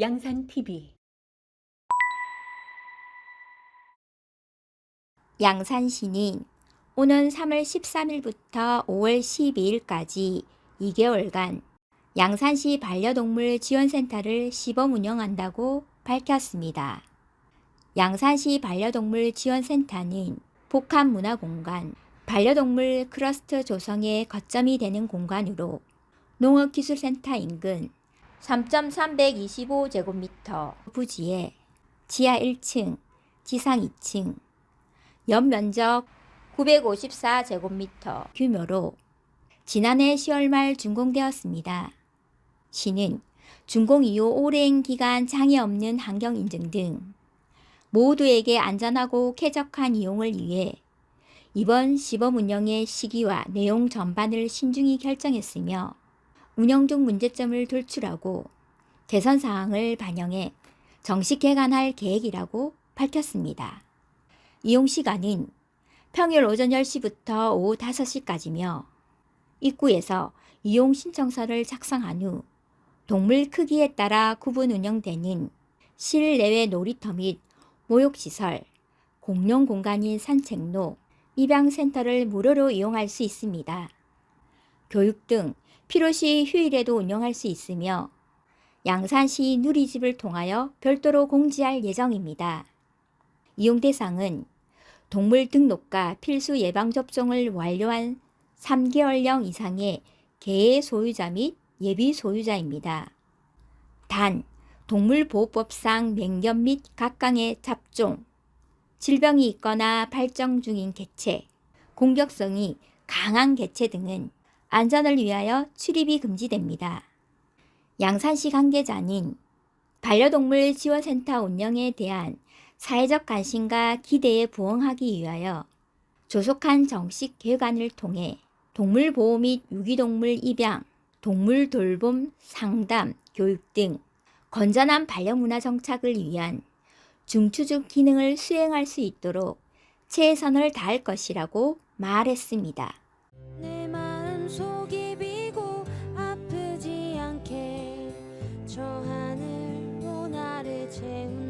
양산 TV 양산시는 오는 3월 13일부터 5월 12일까지 2개월간 양산시 반려동물 지원센터를 시범 운영한다고 밝혔습니다. 양산시 반려동물 지원센터는 복합문화공간, 반려동물 클러스터 조성의 거점이 되는 공간으로 농업기술센터 인근 3.325제곱미터 부지에 지하 1층, 지상 2층, 연면적 954제곱미터 규모로 지난해 10월 말 준공되었습니다. 시는 준공 이후 오랜 기간 장애 없는 환경 인증 등 모두에게 안전하고 쾌적한 이용을 위해 이번 시범 운영의 시기와 내용 전반을 신중히 결정했으며 운영 중 문제점을 돌출하고 개선 사항을 반영해 정식 개관할 계획이라고 밝혔습니다. 이용 시간은 평일 오전 10시부터 오후 5시까지며 입구에서 이용 신청서를 작성한 후 동물 크기에 따라 구분 운영되는 실내외 놀이터 및 모욕시설, 공용 공간인 산책로, 입양센터를 무료로 이용할 수 있습니다. 교육 등 필요시 휴일에도 운영할 수 있으며 양산시 누리집을 통하여 별도로 공지할 예정입니다. 이용 대상은 동물 등록과 필수 예방접종을 완료한 3개월령 이상의 개의 소유자 및 예비 소유자입니다. 단, 동물보호법상 맹견 및 각광의 잡종, 질병이 있거나 발정 중인 개체, 공격성이 강한 개체 등은 안전을 위하여 출입이 금지됩니다. 양산시 관계자는 반려동물 지원센터 운영에 대한 사회적 관심과 기대에 부응하기 위하여 조속한 정식 개관을 통해 동물 보호 및 유기동물 입양, 동물 돌봄, 상담, 교육 등 건전한 반려문화 정착을 위한 중추적 기능을 수행할 수 있도록 최선을 다할 것이라고 말했습니다. 저 하늘 모나를 채운